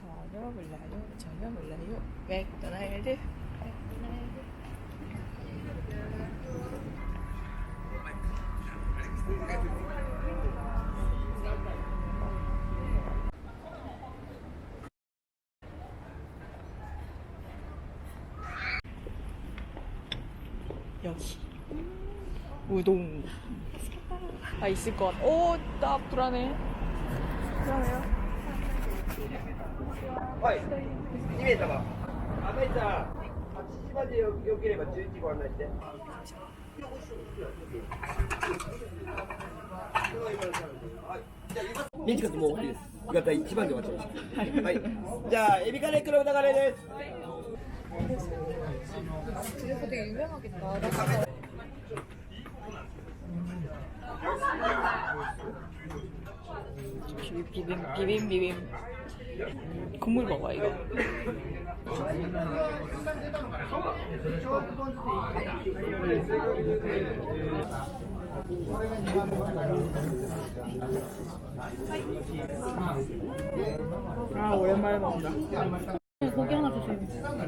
전혀 몰라요. 전혀 몰라요. 맥도날드. 여기 우동 아 있을 것 같아 오나 불안해 불안해요 はい、2名様。甘いさん、8時までよよければ11時ご案内して。メンチカツもう終わりです。夕方一番で終わっちゃいました。はい。じゃあ、エビカレー黒豚カレーです。 그래서 되게 유명하겠다 비빔 비빔 비빔 비빔 국물 먹어 이거. 아 오랜만에 먹는다 주세요.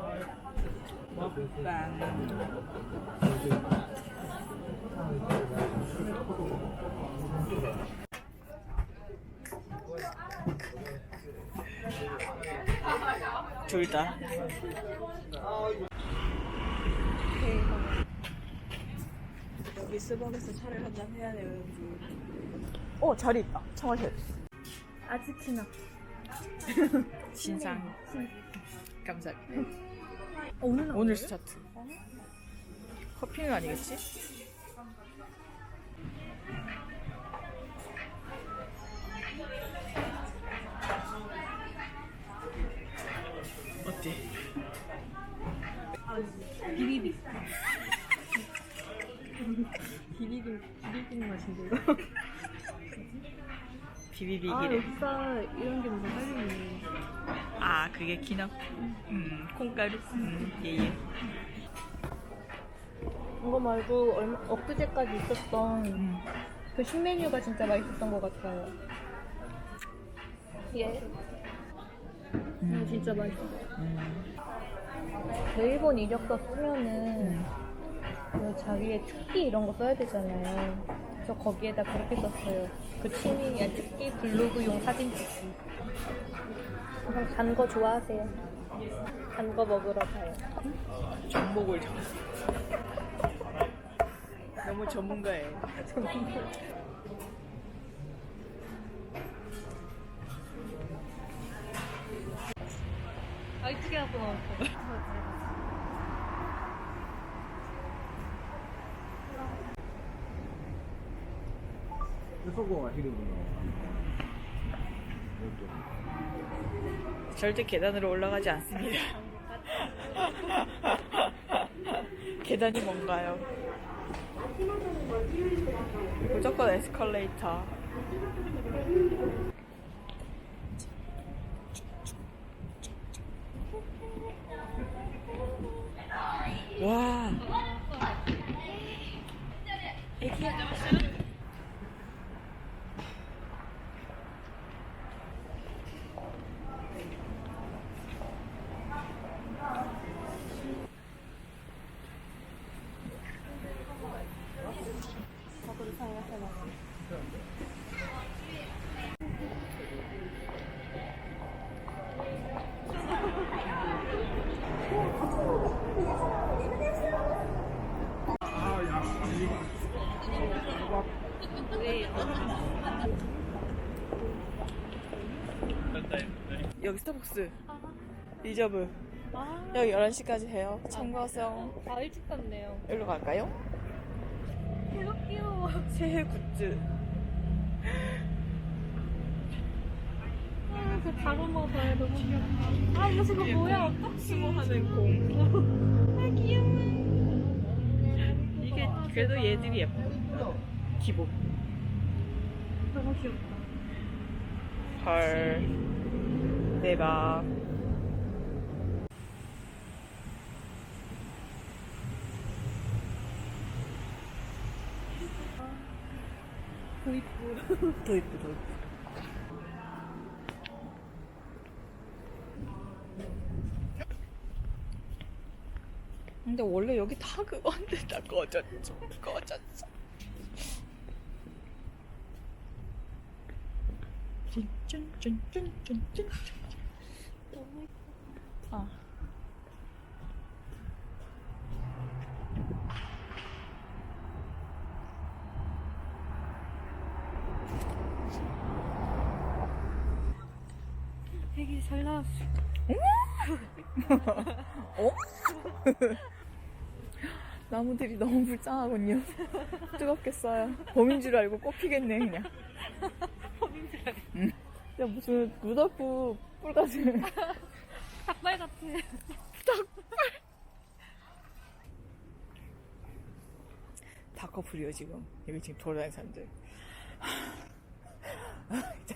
둘 다. 여기 스벅에서 차를 한잔 해야 되는지. 어, 자리 있다. 청아실. 아직 지나. 신상. 감사합니다. 어, 오늘은 오늘 스타트. 커피는 아니겠지? 어때? 비비비. 비비비, 비비비 맛인데, 이거. 비비비기래. 아, 여기가 이런 게 무슨 할리네. 아, 그게 기낙. 음, 콩가루. 음, 예예. 이거 말고 얼마, 엊그제까지 있었던 음. 그 신메뉴가 진짜 맛있었던 것 같아요. 예. 음, 진짜 맛있어. 음. 그 일본 이력서 쓰면은 그 자기의 특기 이런 거 써야 되잖아요. 그래서 거기에다 그렇게 썼어요. 그 취미, 아니, 특기 블로그용 사진 찍기. 단 거 좋아하세요. 단 거 먹으러 가요. 전복을 전. 너무 전문가예요. 아, 이쁘게 하고 나왔어. 절대 계단으로 올라가지 않습니다. 계단이 뭔가요? 무조건 에스컬레이터. 와. 애기야 잡았어요? 여기 스타벅스 리저브 아, 여기 11시까지 해요 참가성 아, 일찍 갔네요. 여기로 갈까요? 너무 귀여워. 새해 굿즈 그 다루마 봐요 너무 귀엽다 아 이거 저거 뭐야 어떡해 수고하는 공. 아 귀여워 이게 그래도 얘들이 예뻐. 기복. 너무 귀엽다 헐. 대박. 도입부 더 이쁘. 근데 원래 여기 다 그건데 다 꺼졌죠. 꺼졌어. 아. 되게 잘 나왔어 어? 나무들이 너무 불쌍하군요. 뜨겁겠어요. 봄인 줄 알고 꽃 피겠네 그냥. 봄인 줄 알고. 응. 야 무슨 루돌프 뿔 같은. 닭발 같아 다 커플이요 지금. 여기 지금 돌아다니는 사람들. 자,